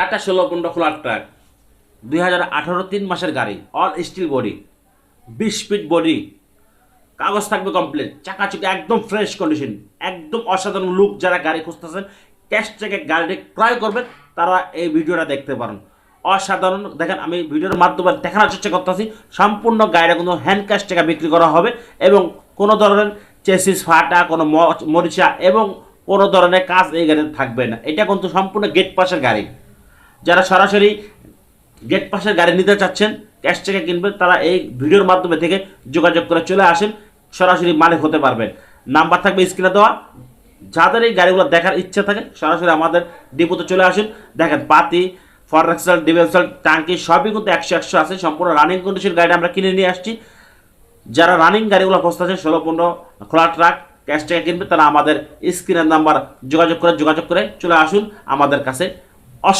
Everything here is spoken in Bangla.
টাটা ষোলো পনেরো খোলার ট্রাক, দুই হাজার আঠারো তিন মাসের গাড়ি অল স্টিল বডি বিশ ফিট বডি কাগজ থাকবে কমপ্লিট চাকাচুকি একদম ফ্রেশ কন্ডিশন একদম অসাধারণ লুক যারা গাড়ি খুঁজতেছেন ক্যাশ চেকে গাড়িটি ক্রয় করবেন, তারা এই ভিডিওটা দেখতে পারেন। অসাধারণ, দেখেন আমি ভিডিওর মাধ্যমে দেখানোর চেষ্টা করতেছি, সম্পূর্ণ গাড়িটা কিন্তু হ্যান্ড ক্যাশ টাকা বিক্রি করা হবে এবং কোনো ধরনের চেসিস ফাটা, কোনো মরিচা এবং কোনো ধরনের কাজ এই গাড়িতে থাকবে না। এটা কিন্তু সম্পূর্ণ গেট পাশের গাড়ি। যারা সরাসরি গেট পাশের গাড়ি নিতে চাচ্ছেন ক্যাশ চেকে কিনবেন, তারা এই ভিডিওর মাধ্যমে থেকে যোগাযোগ করে চলে আসেন, সরাসরি মালিক হতে পারবেন। নাম্বার থাকবে স্ক্রিনে দেওয়া। যাদের এই গাড়িগুলো দেখার ইচ্ছা থাকে, সরাসরি আমাদের ডিপোতে চলে আসুন। দেখেন পাতি ফরেক্সাল ডিভেন্সাল টাঙ্কি সবই কিন্তু একশো একশো আছে, সম্পূর্ণ রানিং কন্ডিশন গাড়ি আমরা কিনে নিয়ে আসছি। যারা রানিং গাড়িগুলো খুঁজতেছে ষোলো, পনেরো, খোলা ট্রাক ক্যাশ টাকা কিনবে তারা আমাদের স্ক্রিনের নাম্বার যোগাযোগ করে যোগাযোগ করে চলে আসুন আমাদের কাছে।